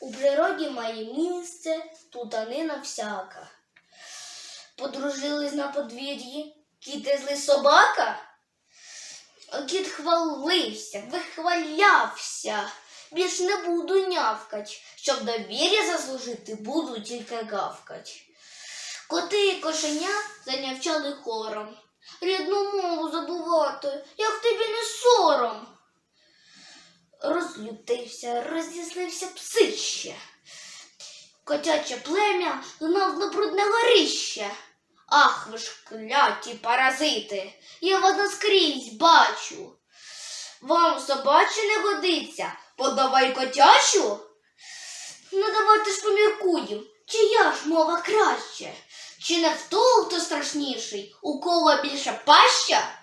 У природі має місце тутанина всяка. Подружились на подвір'ї кіт і собака. Кіт хвалився, вихвалявся. Більш не буду нявкать, щоб довір'я заслужити, буду тільки гавкать. Коти і кошеня занявчали хором. Рідну мову забувати, як тобі не сором. Розлютився, роз'яснився псище. Котяче плем'я гнав на брудне горище. Ах, ви ж кляті паразити, я вас наскрізь бачу. Вам собаче не годиться, подавай котячу. Ну давайте ж поміркуєм, чия ж мова краще? Чи не в того, хто страшніший, у кого більша паща?